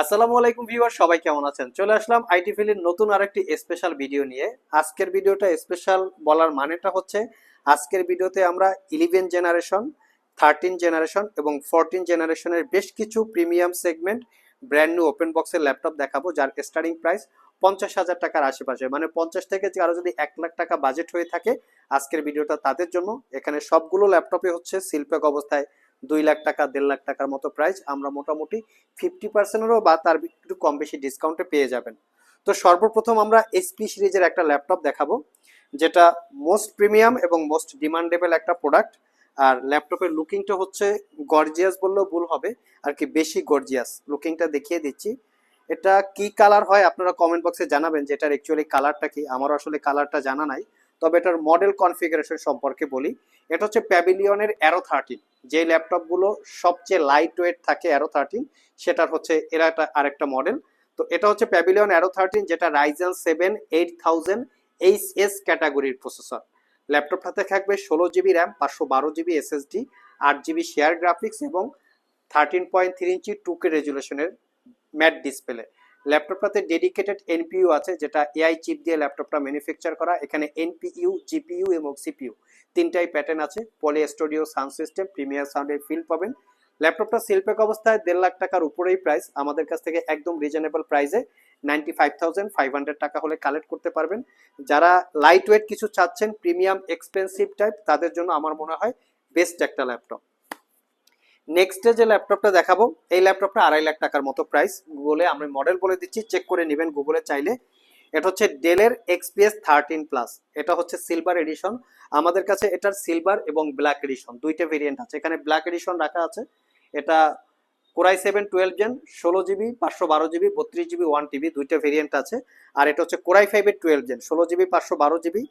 আসসালামু আলাইকুম ভিউয়ার সবাই কেমন আছেন? চলে আসলাম আইটি ফিলির নতুন আরেকটি স্পেশাল ভিডিও নিয়ে। আজকের ভিডিওটা স্পেশাল বলার মানেটা হচ্ছে, আজকের ভিডিওতে আমরা ইলেভেন জেনারেশন থার্টিন জেনারেশন এবং ফোরটিন জেনারেশনের বেশ কিছু premium segment brand new open বক্সের ল্যাপটপ দেখাবো, যার স্টার্টিং প্রাইস পঞ্চাশ হাজার টাকার আশেপাশে। মানে পঞ্চাশ থেকে কারও যদি এক লাখ টাকা বাজেট হয়ে থাকে, আজকের ভিডিওটা তাদের জন্য। এখানে সবগুলো ল্যাপটপে হচ্ছে শিল্পক অবস্থায়। দুই লাখ টাকা, দেড় লাখ টাকার মতো প্রাইস আমরা মোটামুটি ফিফটি পার্সেন্টেরও বা তার একটু কম বেশি ডিসকাউন্টে পেয়ে যাবেন। তো সর্বপ্রথম আমরা এসপি সিরিজের একটা ল্যাপটপ দেখাবো, যেটা মোস্ট প্রিমিয়াম এবং মোস্ট ডিমান্ডেবল একটা প্রোডাক্ট আর ল্যাপটপের লুকিংটা হচ্ছে গর্জিয়াস বললেও ভুল হবে, আর কি বেশি গর্জিয়াস লুকিংটা দেখিয়ে দিচ্ছি। এটা কি কালার হয় আপনারা কমেন্ট বক্সে জানাবেন যে এটার অ্যাকচুয়ালি কালারটা কি? আমার আসলে কালারটা জানা নাই। তবে এটার মডেল কনফিগারেশন সম্পর্কে বলি, এটা হচ্ছে প্যাভিলিয়নের অ্যারো থার্টিন যে ল্যাপটপগুলো সবচেয়ে লাইট ওয়েট থাকে অ্যারো থার্টিন সেটার হচ্ছে এরা একটা আরেকটা মডেল তো এটা হচ্ছে প্যাভিলিয়ন অ্যারো থার্টিন যেটা Ryzen seven eight thousand H S ক্যাটাগরির প্রসেসর ল্যাপটপটাতে থাকবে ষোলো জিবি র্যাম পাঁচশো বারো জিবি এসএসডি আট জিবি শেয়ার গ্রাফিক্স এবং thirteen point three inch two K রেজুলেশনের matte display ল্যাপটপটাতে ডেডিকেটেড এনপিইউ আছে, যেটা এআই চিপ দিয়ে ল্যাপটপটা ম্যানুফ্যাকচার করা, এখানে এনপিইউ জিপিইউ এবং সিপিইউ তিনটাই প্যাটার্ন আছে। Poly studio sound system premier সাউন্ডের ফিল পাবেন। ল্যাপটপটা শিল্পেক অবস্থায় দেড় লাখ টাকার উপরেই প্রাইস আমাদের কাছ থেকে একদম রিজনেবল প্রাইসে ninety five thousand five hundred টাকা হলে কালেক্ট করতে পারবেন। যারা লাইট ওয়েট কিছু চাচ্ছেন প্রিমিয়াম এক্সপেন্সিভ টাইপ তাদের জন্য আমার মনে হয় বেস্ট একটা ল্যাপটপ। নেক্সট যে ল্যাপটপটা দেখাবো, এই ল্যাপটপটা আড়াই লাখ টাকার মতো প্রাইস গুগলে আমি মডেল বলে দিচ্ছি চেক করে নেবেন গুগলে চাইলে। এটা হচ্ছে ডেলের এক্সপিএস থার্টিন প্লাস এটা হচ্ছে সিলভার এডিশন আমাদের কাছে এটার সিলভার এবং ব্ল্যাক এডিশন দুইটা ভেরিয়েন্ট আছে। এখানে ব্ল্যাক এডিশন রাখা আছে। এটা core i seven twelve gen ষোলো জিবি পাঁচশো বারো জিবি বত্রিশ জিবি ওয়ান টিবি দুইটা ভেরিয়েন্ট আছে। আর এটা হচ্ছে কোরাই ফাইভের টুয়েলভ জেন ষোলো জিবি পাঁচশো বারো জিবি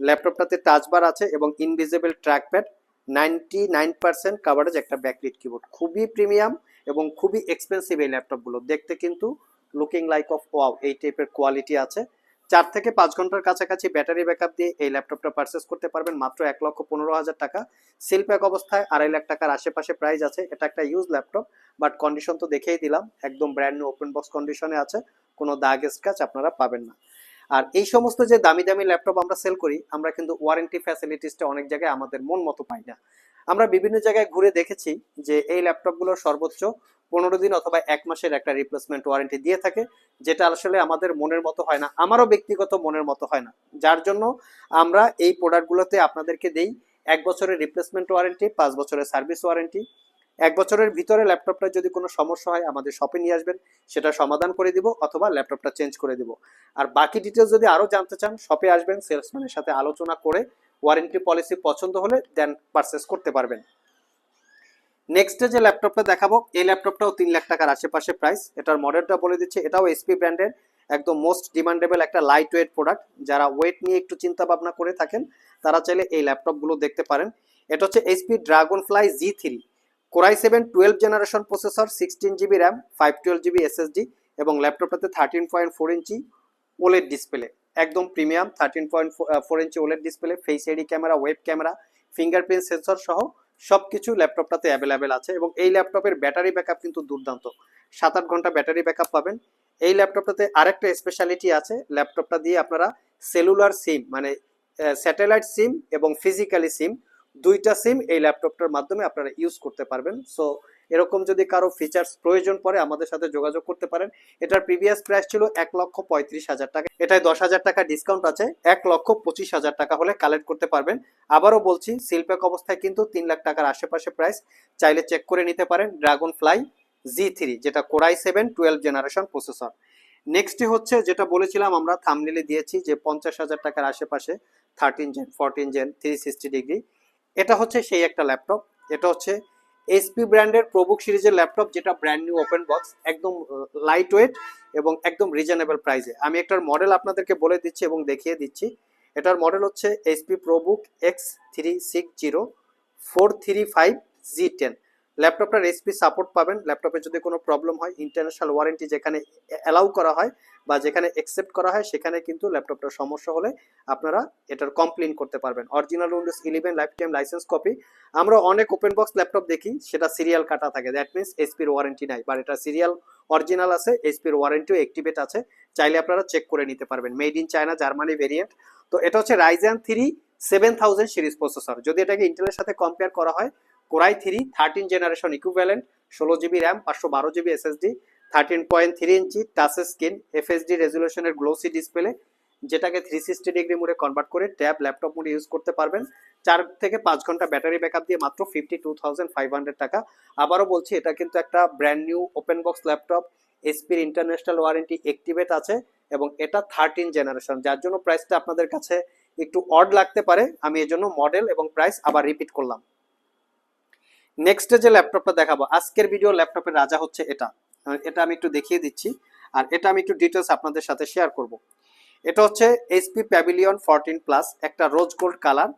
ল্যাপটপটাতে টাচবার আছে এবং invisible trackpad ninety nine percent coverage একটা ব্যাকলিট কিবোর্ড খুবই প্রিমিয়াম এবং খুবই এক্সপেন্সিভ এই ল্যাপটপগুলো দেখতে কিন্তু লুকিং লাইক অফ ওয়াও এই টাইপের কোয়ালিটি আছে। চার থেকে পাঁচ ঘণ্টার কাছাকাছি ব্যাটারি ব্যাকআপ দিয়ে এই ল্যাপটপটা পারচেস করতে পারবেন মাত্র এক লক্ষ পনেরো হাজার টাকা। সিল প্যাক অবস্থায় আড়াই লাখ টাকার আশেপাশে প্রাইস আছে। এটা একটা ইউজ ল্যাপটপ বাট কন্ডিশন তো দেখেই দিলাম। একদম ব্র্যান্ড নিউ ওপেন বক্স কন্ডিশনে আছে। কোনো দাগ স্ক্র্যাচ আপনারা পাবেন না। আর এই সমস্ত যে দামি দামি ল্যাপটপ আমরা সেল করি, আমরা কিন্তু ওয়ারেন্টি ফ্যাসিলিটিসটা অনেক জায়গায় আমাদের মন মতো পাই না। আমরা বিভিন্ন জায়গায় ঘুরে দেখেছি যে এই ল্যাপটপগুলোর সর্বোচ্চ পনেরো দিন অথবা এক মাসের একটা রিপ্লেসমেন্ট ওয়ারেন্টি দিয়ে থাকে, যেটা আসলে আমাদের মনের মতো হয় না, আমারও ব্যক্তিগত মনের মতো হয় না। যার জন্য আমরা এই প্রোডাক্টগুলোতে আপনাদেরকে দেই এক বছরের রিপ্লেসমেন্ট ওয়ারেন্টি পাঁচ বছরের সার্ভিস ওয়ারেন্টি এক বছরের ভিতরে ল্যাপটপটা যদি কোনো সমস্যা হয়, আমাদের শপে নিয়ে আসবেন, সেটা সমাধান করে দিব অথবা ল্যাপটপটা চেঞ্জ করে দিব। আর বাকি ডিটেলস যদি আরও জানতে চান শপে আসবেন সেলসম্যানের সাথে আলোচনা করে ওয়ারেন্টি পলিসি পছন্দ হলে দেন পারচেস করতে পারবেন। নেক্সটে যে ল্যাপটপটা দেখাবো, এই ল্যাপটপটাও তিন লাখ টাকার আশেপাশে প্রাইস এটার মডেলটা বলে দিচ্ছে, এটাও এসপি ব্র্যান্ডের একদম মোস্ট ডিমান্ডেবল একটা লাইট ওয়েট প্রোডাক্ট যারা ওয়েট নিয়ে একটু চিন্তা ভাবনা করে থাকেন, তারা চাইলে এই ল্যাপটপগুলো দেখতে পারেন। এটা হচ্ছে HP Dragonfly G three core i seven twelve generation processor, sixteen GB RAM, five twelve GB SSD এবং ল্যাপটপটাতে thirteen point four inch OLED display. একদম premium thirteen point four inch OLED display face AD camera web camera fingerprint sensor সহ সব কিছু ল্যাপটপটাতে available আছে এবং এই ল্যাপটপের battery backup কিন্তু দুর্দান্ত। সাত আট ঘণ্টা ব্যাটারি ব্যাকআপ পাবেন। এই ল্যাপটপটাতে আরেকটা স্পেশালিটি আছে, ল্যাপটপটা দিয়ে আপনারা সেলুলার সিম মানে স্যাটেলাইট সিম এবং ফিজিক্যালি সিম দুইটা সিম এই ল্যাপটপটার মাধ্যমে আপনারা ইউজ করতে পারবেন। সো এরকম যদি কারও ফিচার্স প্রয়োজন পড়ে, আমাদের সাথে যোগাযোগ করতে পারেন। এটার প্রিভিয়াস প্রাইস ছিল এক লক্ষ পঁয়ত্রিশ হাজার টাকা। এটায় দশ হাজার টাকা ডিসকাউন্ট আছে। এক লক্ষ পঁচিশ হাজার টাকা হলে কালেক্ট করতে পারবেন। আবারও বলছি সিলপ্যাক অবস্থায় কিন্তু তিন লাখ টাকার আশেপাশে প্রাইস চাইলে চেক করে নিতে পারেন। ড্রাগন ফ্লাই জি থ্রি যেটা core i seven twelve generation processor নেক্সটে হচ্ছে, যেটা বলেছিলাম আমরা থামনেলে দিয়েছি যে পঞ্চাশ হাজার টাকার আশেপাশে thirteen gen fourteen gen three sixty degree এটা হচ্ছে সেই একটা ল্যাপটপ এটা হচ্ছে এসপি ব্র্যান্ডের প্রবুক সিরিজের ল্যাপটপ যেটা ব্র্যান্ড নিউ ওপেন বক্স একদম লাইট ওয়েট এবং একদম রিজনেবল প্রাইসে আমি একটার মডেল আপনাদেরকে বলে দিচ্ছি এবং দেখিয়ে দিচ্ছি। এটার মডেল হচ্ছে HP ProBook X three six zero four three five G ten ল্যাপটপটার HP support পাবেন। ল্যাপটপে যদি কোনো প্রবলেম হয় ইন্টারন্যাশনাল ওয়ারেন্টি যেখানে অ্যালাউ করা হয় বা যেখানে অ্যাকসেপ্ট করা হয়, সেখানে কিন্তু ল্যাপটপটার সমস্যা হলে আপনারা এটার কমপ্লেন করতে পারবেন। Original Windows eleven life time license copy আমরা অনেক ওপেন বক্স ল্যাপটপ দেখি, সেটা সিরিয়াল কাটা থাকে। দ্যাট মিনস এসপির ওয়ারেন্টি নাই। বাট এটা সিরিয়াল অরিজিনাল আছে এসপির ওয়ারেন্টিও অ্যাক্টিভেট আছে। চাইলে আপনারা চেক করে নিতে পারবেন। Made in China Germany variant তো এটা হচ্ছে Ryzen three seven thousand series processor যদি এটাকে ইন্টেলের সাথে কম্পেয়ার করা হয় core i three thirteen generation equivalent ষোলো জিবি র্যাম, পাঁচশো বারো GB SSD thirteen point three inch touch screen FHD রেজুলেশনের glossy display যেটাকে থ্রি সিক্সটি ডিগ্রি মোডে কনভার্ট করে ট্যাব ল্যাপটপ মোডে ইউজ করতে পারবেন। চার থেকে পাঁচ ঘণ্টা ব্যাটারি ব্যাকআপ দিয়ে মাত্র fifty two thousand five hundred টাকা। আবারও বলছি, এটা কিন্তু একটা brand new open box laptop এসপির ইন্টারন্যাশনাল ওয়ারেন্টি অ্যাক্টিভেট আছে, এবং এটা থার্টিন জেনারেশন যার জন্য প্রাইসটা আপনাদের কাছে একটু অড লাগতে পারে, আমি এর জন্য মডেল এবং প্রাইস আবার রিপিট করলাম। নেক্সটে যে ল্যাপটপটা দেখাবো, আজকের ভিডিও ল্যাপটপের রাজা হচ্ছে এটা। এটা আমি একটু দেখিয়ে দিচ্ছি, আর এটা আমি একটু ডিটেলস আপনাদের সাথে শেয়ার করব। এটা হচ্ছে এইচপি প্যাভিলিয়ন ফোরটিন প্লাস একটা রোজ গোল্ড কালার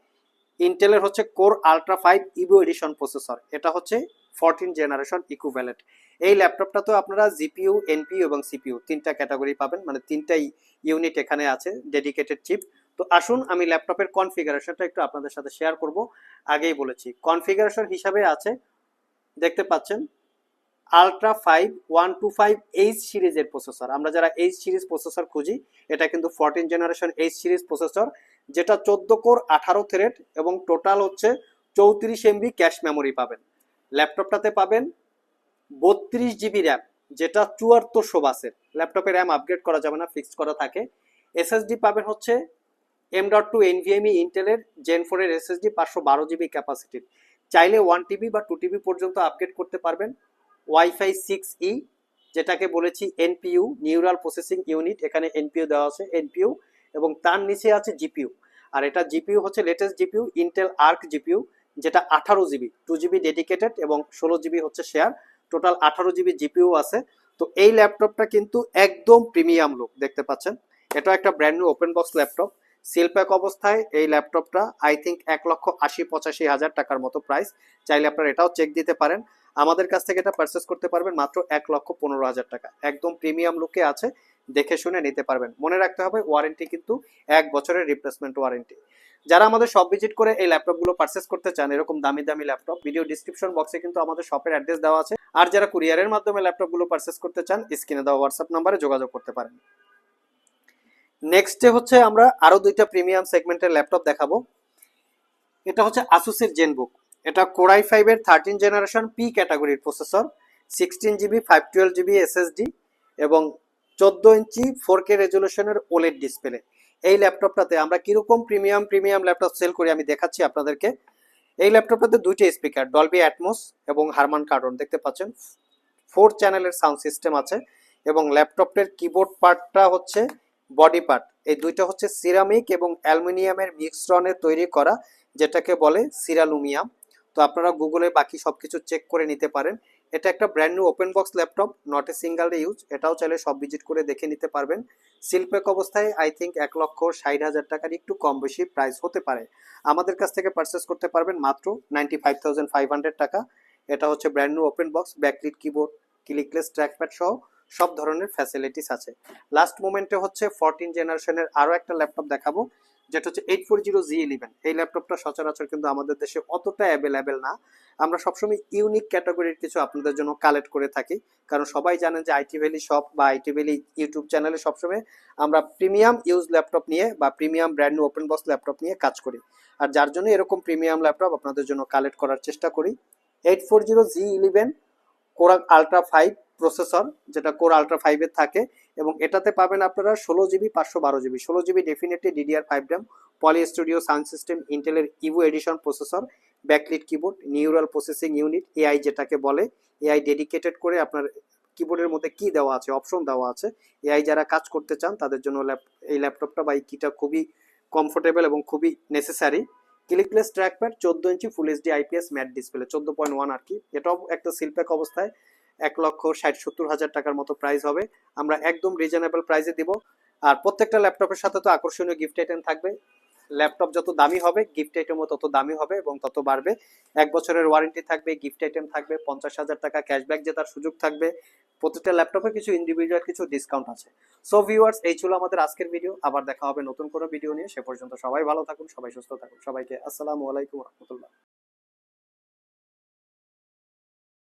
ইন্টেলের হচ্ছে core ultra five evo edition processor এটা হচ্ছে ফোরটিন জেনারেশন ইকুভ্যালেন্ট এই ল্যাপটপটা তো আপনারা জিপিইউ এনপিইউ এবং সিপিইউ তিনটা ক্যাটাগরি পাবেন মানে তিনটাই ইউনিট এখানে আছে ডেডিকেটেড চিপ তো আসুন, আমি ল্যাপটপের কনফিগারেশনটা একটু আপনাদের সাথে শেয়ার করব। আগেই বলেছি, কনফিগারেশন হিসাবে আছে, দেখতে পাচ্ছেন Ultra five one two five H সিরিজের প্রসেসর আমরা যারা এইচ সিরিজ প্রসেসর খুঁজি, এটা কিন্তু fourteen generation H series processor যেটা চোদ্দ কোর আঠারো থ্রেড এবং টোটাল হচ্ছে চৌত্রিশ এমবি ক্যাশ মেমোরি পাবেন। ল্যাপটপটাতে পাবেন বত্রিশ জিবি র্যাম যেটা চুয়াত্তরশো বাসের ল্যাপটপে র্যাম আপগ্রেড করা যাবে না ফিক্সড করা থাকে। এসএসডি পাবেন হচ্ছে এম ডট টু এনভিএমই ইন্টেলের জেন ফোরের এসএসডি পাঁচশো বারো জিবি ক্যাপাসিটির চাইলে ওয়ান টিবি বা টু টিবি পর্যন্ত আপগ্রেড করতে পারবেন। ওয়াইফাই সিক্স ই যেটাকে বলেছি এনপিইউ নিউরাল প্রসেসিং ইউনিট এখানে এনপিইউ দেওয়া আছে এনপিইউ এবং তার নিচে আছে জিপিইউ আর এটা জিপিইউ হচ্ছে latest GPU Intel Arc GPU যেটা আঠারো জিবি টু জিবি ডেডিকেটেড এবং ষোলো জিবি হচ্ছে শেয়ার টোটাল আঠারো জিবি জিপিইউ আছে। তো এই ল্যাপটপটা কিন্তু একদম প্রিমিয়াম লুক দেখতে পাচ্ছেন। এটা একটা brand new open box laptop seal pack অবস্থায় এই ল্যাপটপটা আই থিঙ্ক এক লক্ষ আশি পঁচাশি হাজার টাকার মতো প্রাইস চাইলে আপনারা এটাও চেক দিতে পারেন। আমাদের কাছ থেকে এটা পারচেস করতে পারবেন মাত্র এক লক্ষ পনেরো হাজার টাকা। একদম প্রিমিয়াম লুকে আছে, দেখে শুনে নিতে পারবেন। মনে রাখতে হবে ওয়ারেন্টি কিন্তু এক বছরের রিপ্লেসমেন্ট ওয়ারেন্টি যারা আমাদের শপ ভিজিট করে এই ল্যাপটপগুলো পারচেস করতে চান, এরকম দামি দামি ল্যাপটপ ভিডিও ডিসক্রিপশন বক্সে কিন্তু আমাদের শপের অ্যাড্রেস দেওয়া আছে। আর যারা কুরিয়ারের মাধ্যমে ল্যাপটপগুলো পারচেস করতে চান স্ক্রিনে দেওয়া হোয়াটসঅ্যাপ নাম্বারে যোগাযোগ করতে পারেন। নেক্সটে হচ্ছে আমরা আরও দুইটা প্রিমিয়াম সেগমেন্টের ল্যাপটপ দেখাবো। এটা হচ্ছে আসুসের জেনবুক এটা কোরাই ফাইভের থার্টিন জেনারেশন পি ক্যাটাগরির processor sixteen GB five twelve GB SSD এবং চোদ্দ ইঞ্চি ফোর কে রেজলিউশনের ওলেড ডিসপ্লে এই ল্যাপটপটাতে আমরা কীরকম প্রিমিয়াম প্রিমিয়াম ল্যাপটপ সেল করি আমি দেখাচ্ছি আপনাদেরকে। এই ল্যাপটপটাতে দুইটা স্পিকার ডলবি অ্যাটমোস এবং হারমান কার্টন দেখতে পাচ্ছেন? ফোর চ্যানেলের সাউন্ড সিস্টেম আছে এবং ল্যাপটপের কিবোর্ড পার্টটা হচ্ছে বডি পার্ট। এই দুইটা হচ্ছে সিরামিক এবং অ্যালুমিনিয়ামের মিক্সরনে তৈরি করা, যেটাকে বলে সিরালুমিয়াম। তো আপনারা গুগলে বাকি সব কিছু চেক করে নিতে পারেন। এটা একটা brand new open box laptop not a single use এটাও চাইলে সব ভিজিট করে দেখে নিতে পারবেন। শিল্পেক অবস্থায় আই থিঙ্ক এক লক্ষ ষাট হাজার টাকার একটু কম বেশি প্রাইস হতে পারে। আমাদের কাছ থেকে পারচেস করতে পারবেন মাত্র ninety five thousand five hundred টাকা। এটা হচ্ছে brand new open box backlit keyboard clickless trackpad সহ। সব ধরনের ফ্যাসিলিটিস আছে। লাস্ট মোমেন্টে হচ্ছে ফোরটিন জেনারেশনের আরও একটা ল্যাপটপ দেখাবো, যেটা হচ্ছে eight four zero G eleven এই ল্যাপটপটা সচরাচর কিন্তু আমাদের দেশে অতটা অ্যাভেলেবেল না। আমরা সবসময় ইউনিক ক্যাটাগরির কিছু আপনাদের জন্য কালেক্ট করে থাকি। কারণ সবাই জানেন যে আইটি ভ্যালি শপ বা আইটি ভ্যালি ইউটিউব চ্যানেলে সবসময় আমরা প্রিমিয়াম ইউজ ল্যাপটপ নিয়ে বা premium brand new open box laptop নিয়ে কাজ করি। আর যার জন্য এরকম প্রিমিয়াম ল্যাপটপ আপনাদের জন্য কালেক্ট করার চেষ্টা করি। Eight four zero G eleven core ultra five processor যেটা কোর আলট্রা ফাইভের থাকে, এবং এটাতে পাবেন আপনারা ষোলো জিবি পাঁচশো বারো জিবি ষোলো GB definitely DDR five RAM Poly studio sound system ইন্টেলের Evo edition processor backlit keyboard neural processing unit AI যেটাকে বলে এআই ডেডিকেটেড করে আপনার কিবোর্ডের মধ্যে কি দেওয়া আছে অপশন দেওয়া আছে। এআই যারা কাজ করতে চান, তাদের জন্য এই ল্যাপটপটা বা এই কিটা খুবই কমফোর্টেবল এবং খুবই নেসেসারি ক্লিকলেস ট্র্যাকপ্যাড চোদ্দ inch full HD IPS matte display চোদ্দ পয়েন্ট ওয়ান আর কি। এটাও একটা সিলপ্যাক অবস্থায়। এক লক্ষ ষাট সত্তর হাজার টাকার মতো প্রাইস হবে। আমরা একদম রিজনেবল প্রাইসে দিব। আর প্রত্যেকটা ল্যাপটপের সাথে তো আকর্ষণীয় গিফট আইটেম থাকবে। ল্যাপটপ যত দামি হবে গিফট আইটেমও তত দামি হবে এবং তত বাড়বে। এক বছরের ওয়ারেন্টি থাকবে গিফট আইটেম থাকবে, পঞ্চাশ হাজার টাকা ক্যাশব্যাক জেতার সুযোগ থাকবে। প্রতিটা ল্যাপটপে কিছু ইন্ডিভিজুয়াল কিছু ডিসকাউন্ট আছে। সো ভিউয়ার্স এই ছিল আমাদের আজকের ভিডিও আবার দেখা হবে নতুন কোনো ভিডিও নিয়ে। সে পর্যন্ত সবাই ভালো থাকুন, সবাই সুস্থ থাকুন। সবাইকে আসসালামু আলাইকুম রহমতুল্লাহ।